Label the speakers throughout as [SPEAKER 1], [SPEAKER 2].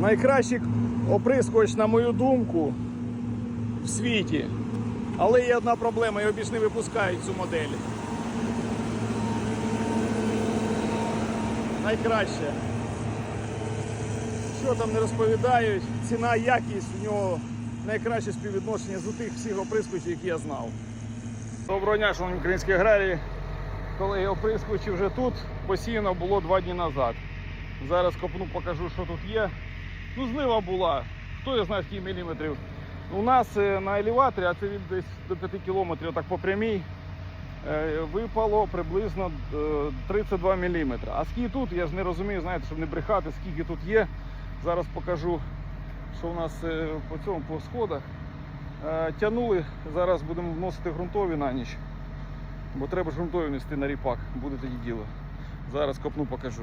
[SPEAKER 1] найкращий оприскувач, на мою думку, в світі. Але є одна проблема, його більш не випускають цю модель. Найкраще. Що там не розповідають, ціна, якість у нього найкраще співвідношення з тих всіх оприскувачів, які я знав. Доброго дня, шановні українські аграрії. Колеги, оприскувачі вже тут посіяно було два дні назад. Зараз копну, покажу, що тут є. Ну, була. Хто я знає, скільки міліметрів. У нас е, на елеваторі, а це від десь до 5 кілометрів, так по прямій, е, випало приблизно е, 32 мм. А скільки тут, я ж не розумію, знаєте, щоб не брехати, скільки тут є. Зараз покажу, що у нас е, по цьому по сходах. Е, Тянули, зараз будемо вносити ґрунтові на ніч. Бо треба ж ґрунтові нести на ріпак, буде тоді діло. Зараз копну покажу.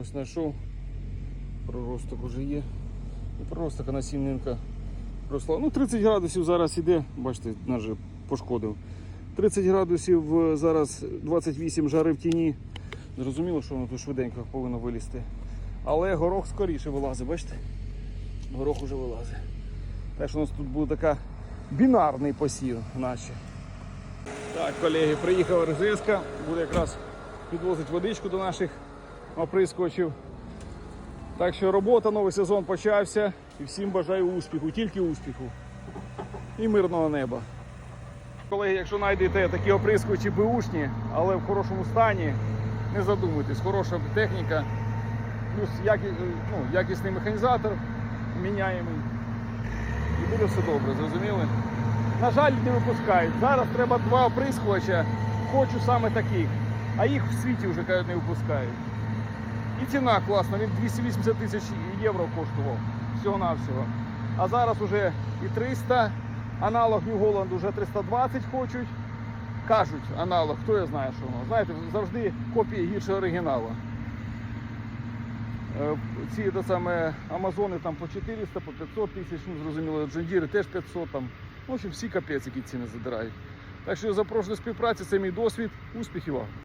[SPEAKER 1] Ось знайшов. Проросток уже є. І проросток а насіннинка росла. Ну, 30 градусів зараз іде, бачите, же пошкодив. 30 градусів е, зараз 28 жари в тіні. Зрозуміло, що воно тут швиденько повинно вилізти. Але горох скоріше вилазить, бачите? Горох уже вилазить. Так що у нас тут буде така бінарний посів наче. Так, колеги, приїхала РЗС-ка, буде якраз підвозити водичку до наших оприскувачів. Так що робота, новий сезон почався і всім бажаю успіху, тільки успіху і мирного неба. Колеги, якщо знайдете такі оприскувачі беушні, але в хорошому стані, не задумуйтесь, хороша техніка, плюс які, ну, якісний механізатор міняємий. І буде все добре, зрозуміли? На жаль, не випускають. Зараз треба два оприскувача, хочу саме таких, а їх в світі вже кажуть, не випускають. І ціна класна, він 280 тисяч євро коштував всього-навсього. А зараз уже і 300, аналог New Holland уже 320 хочуть. Кажуть, аналог, хто я знає, що воно. Знаєте, завжди копії гірше оригіналу. Е, Ці те саме Амазони там по 400, по 500 тисяч, ну зрозуміло, Джондіри теж 500 там. В общем, всі капець, які ціни задирають. Так що я запрошую до співпраці, це мій досвід. Успіхів вам!